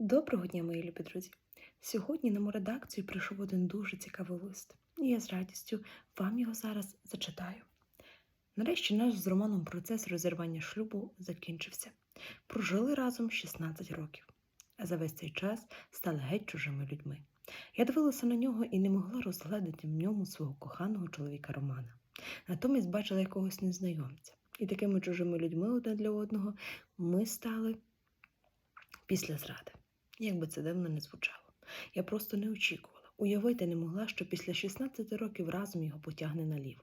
Доброго дня, мої любі друзі! Сьогодні на мою редакцію прийшов один дуже цікавий лист, і я з радістю вам його зараз зачитаю. Нарешті наш з Романом процес розірвання шлюбу закінчився. Прожили разом 16 років, а за весь цей час стали геть чужими людьми. Я дивилася на нього і не могла розгледіти в ньому свого коханого чоловіка Романа. Натомість бачила якогось незнайомця. І такими чужими людьми одне для одного ми стали після зради. Як би це дивно не звучало. Я просто не очікувала, уявити не могла, що після 16 років разом його потягне наліво.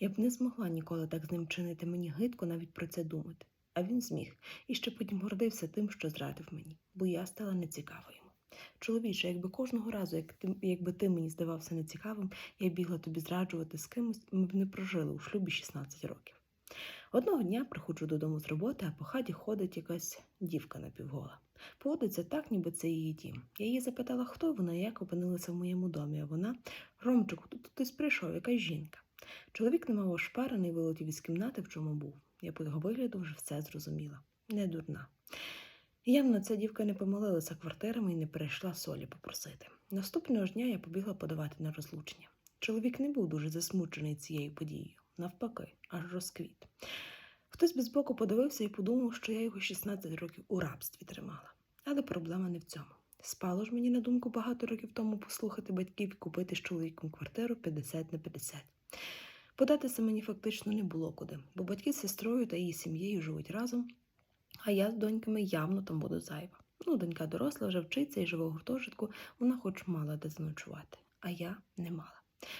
Я б не змогла ніколи так з ним чинити, мені гидко навіть про це думати. А він зміг і ще потім гордився тим, що зрадив мені, бо я стала нецікава йому. Чоловіче, якби кожного разу, як ти, якби ти мені здавався нецікавим, я бігла тобі зраджувати з кимось, ми б не прожили у шлюбі 16 років. Одного дня приходжу додому з роботи, а по хаті ходить якась дівка напівгола. Поводиться так, ніби це її дім. Я її запитала, хто вона і як опинилася в моєму домі, а вона Ромчику, тут хтось прийшов, якась жінка. Чоловік немов ошпарений, вилетів із кімнати, в чому був. Я по його вигляду вже все зрозуміла. Не дурна. Явно ця дівка не помилилася квартирами і не перейшла солі попросити. Наступного ж дня я побігла подавати на розлучення. Чоловік не був дуже засмучений цією подією, навпаки, аж розквіт. Хтось без боку подивився і подумав, що я його 16 років у рабстві тримала. Але проблема не в цьому. Спало ж мені на думку багато років тому послухати батьків і купити з чоловіком квартиру 50 на 50. Податися мені фактично не було куди, бо батьки з сестрою та її сім'єю живуть разом, а я з доньками явно там буду зайва. Ну, донька доросла, вже вчиться і живе у гуртожитку, вона хоч мала де заночувати, а я не мала.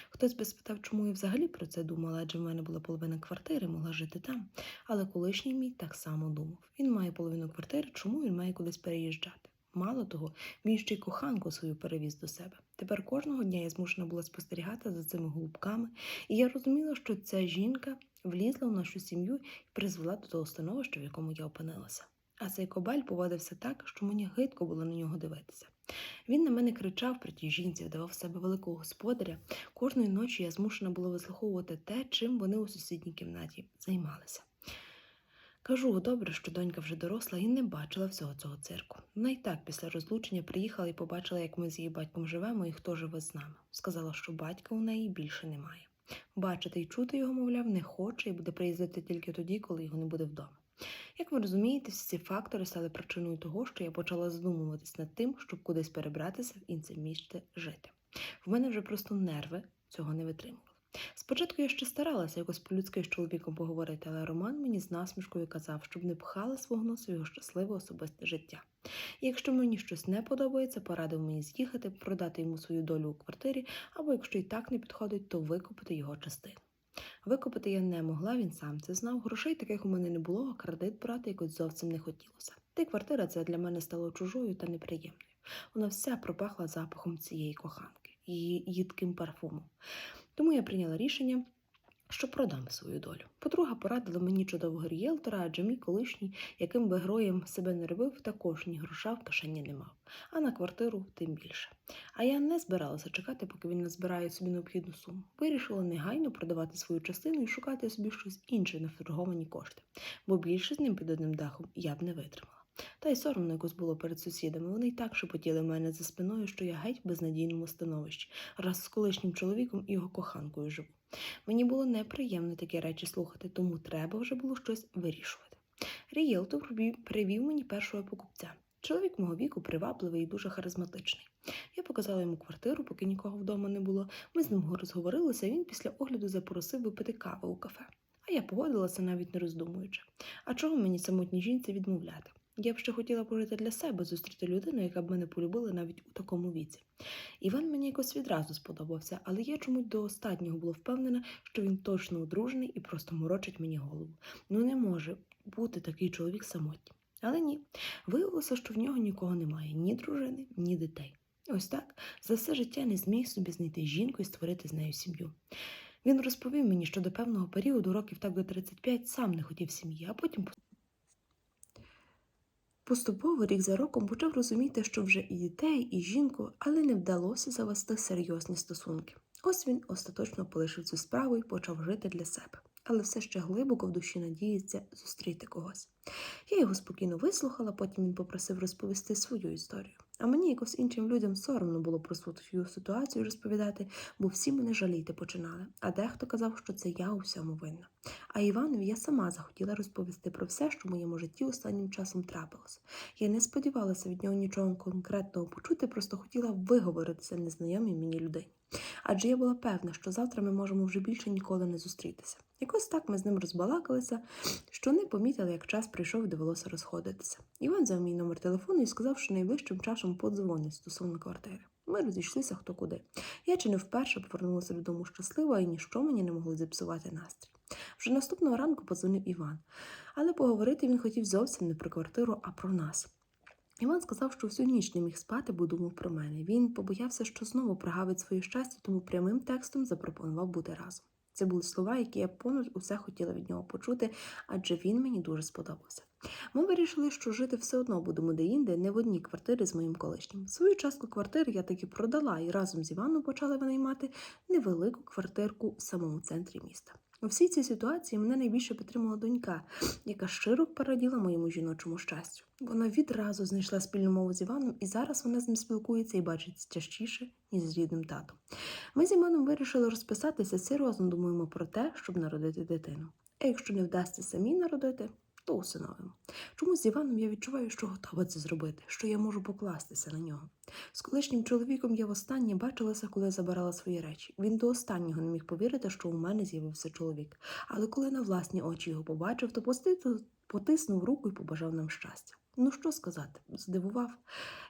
Хтось би спитав, чому я взагалі про це думала, адже в мене була половина квартири, могла жити там. Але колишній мій так само думав. Він має половину квартири, чому він має кудись переїжджати? Мало того, він ще й коханку свою перевіз до себе. Тепер кожного дня я змушена була спостерігати за цими голубками, і я розуміла, що ця жінка влізла в нашу сім'ю і призвела до того становища, в якому я опинилася. А цей кобаль поводився так, що мені гидко було на нього дивитися. Він на мене кричав при тій жінці, вдавав себе великого господаря. Кожної ночі я змушена була вислуховувати те, чим вони у сусідній кімнаті займалися. Кажу, добре, що донька вже доросла і не бачила всього цього цирку. Вона й так після розлучення приїхала і побачила, як ми з її батьком живемо і хто живе з нами. Сказала, що батька у неї більше немає. Бачити і чути його, мовляв, не хоче і буде приїздити тільки тоді, коли його не буде вдома. Як ви розумієте, всі ці фактори стали причиною того, що я почала задумуватись над тим, щоб кудись перебратися в інше місце жити. В мене вже просто нерви цього не витримували. Спочатку я ще старалася якось по-людськи з чоловіком поговорити, але Роман мені з насмішкою казав, щоб не пхала свого носу його щасливе особисте життя. Якщо мені щось не подобається, порадив мені з'їхати, продати йому свою долю у квартирі, або якщо і так не підходить, то викупити його частину. Викупити я не могла, він сам це знав. Грошей таких у мене не було, а кредит брати якось зовсім не хотілося. Та й квартира ця для мене стала чужою та неприємною. Вона вся пропахла запахом цієї коханки, її їдким парфумом. Тому я прийняла рішення, що продам свою долю. Подруга порадила мені чудового рієлтора, адже мій колишній, яким би героєм себе не робив, також ні гроша в кишені не мав, а на квартиру тим більше. А я не збиралася чекати, поки він назбирає собі необхідну суму. Вирішила негайно продавати свою частину і шукати собі щось інше на вторговані кошти, бо більше з ним під одним дахом я б не витримала. Та й соромно якось було перед сусідами. Вони й так шепотіли мене за спиною, що я геть в безнадійному становищі, раз з колишнім чоловіком і його коханкою живу. Мені було неприємно такі речі слухати, тому треба вже було щось вирішувати. Рієлтор привів мені першого покупця. Чоловік мого віку привабливий і дуже харизматичний. Я показала йому квартиру, поки нікого вдома не було. Ми з ним розговорилися, і він після огляду запросив випити кави у кафе. А я погодилася, навіть не роздумуючи. А чого мені самотній жінці відмовляти? Я б ще хотіла пожити для себе, зустріти людину, яка б мене полюбила навіть у такому віці. Іван мені якось відразу сподобався, але я чомусь до останнього була впевнена, що він точно одружений і просто морочить мені голову. Ну не може бути такий чоловік самотній. Але ні, виявилося, що в нього нікого немає, ні дружини, ні дітей. Ось так за все життя не зміг собі знайти жінку і створити з нею сім'ю. Він розповів мені, що до певного періоду, років так до 35, сам не хотів сім'ї, а потім Поступово рік за роком почав розуміти, що вже і дітей, і жінку, але не вдалося завести серйозні стосунки. Ось він остаточно полишив цю справу і почав жити для себе. але все ще глибоко в душі надіється зустріти когось. Я його спокійно вислухала, потім він попросив розповісти свою історію. А мені якось іншим людям соромно було про свою ситуацію розповідати, бо всі мене жаліти починали, а дехто казав, що це я у всьому винна. А Іванові я сама захотіла розповісти про все, що в моєму житті останнім часом трапилось. Я не сподівалася від нього нічого конкретного почути, просто хотіла виговоритися незнайомій мені людині. Адже я була певна, що завтра ми можемо вже більше ніколи не зустрітися. Якось так ми з ним розбалакалися, що не помітили, як час прийшов і довелося розходитися. Іван взяв мій номер телефону і сказав, що найближчим часом подзвонить стосовно квартири. Ми розійшлися хто куди. Я чи не вперше повернулася додому щаслива і ніщо мені не могло зіпсувати настрій. Вже наступного ранку подзвонив Іван, але поговорити він хотів зовсім не про квартиру, а про нас. Іван сказав, що всю ніч не міг спати, бо думав про мене. Він побоявся, що знову прогавить своє щастя, тому прямим текстом запропонував бути разом. Це були слова, які я понад усе хотіла від нього почути, адже він мені дуже сподобався. Ми вирішили, що жити все одно будемо де-інде, не в одній квартирі з моїм колишнім. Свою частку квартири я таки продала і разом з Іваном почали винаймати невелику квартирку в самому центрі міста. У всій цій ситуації мене найбільше підтримала донька, яка щиро пораділа моєму жіночому щастю. Вона відразу знайшла спільну мову з Іваном, і зараз вона з ним спілкується і бачить частіше, ніж з рідним татом. Ми з Іваном вирішили розписатися, серйозно думаємо про те, щоб народити дитину. А якщо не вдасться самі народити, то усиновимо. Чомусь з Іваном я відчуваю, що готова це зробити, що я можу покластися на нього. З колишнім чоловіком я востаннє бачилася, коли забирала свої речі. Він до останнього не міг повірити, що у мене з'явився чоловік. Але коли на власні очі його побачив, то потиснув руку і побажав нам щастя. Ну що сказати, здивував.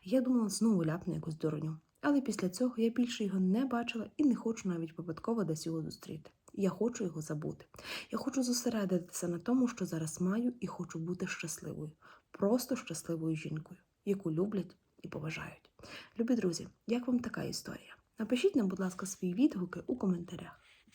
Я думала, знову ляпне якусь дурню. Але після цього я більше його не бачила і не хочу навіть випадково десь його зустріти. Я хочу його забути. Я хочу зосередитися на тому, що зараз маю, і хочу бути щасливою, просто щасливою жінкою, яку люблять і поважають. Любі друзі, як вам така історія? Напишіть нам, будь ласка, свої відгуки у коментарях.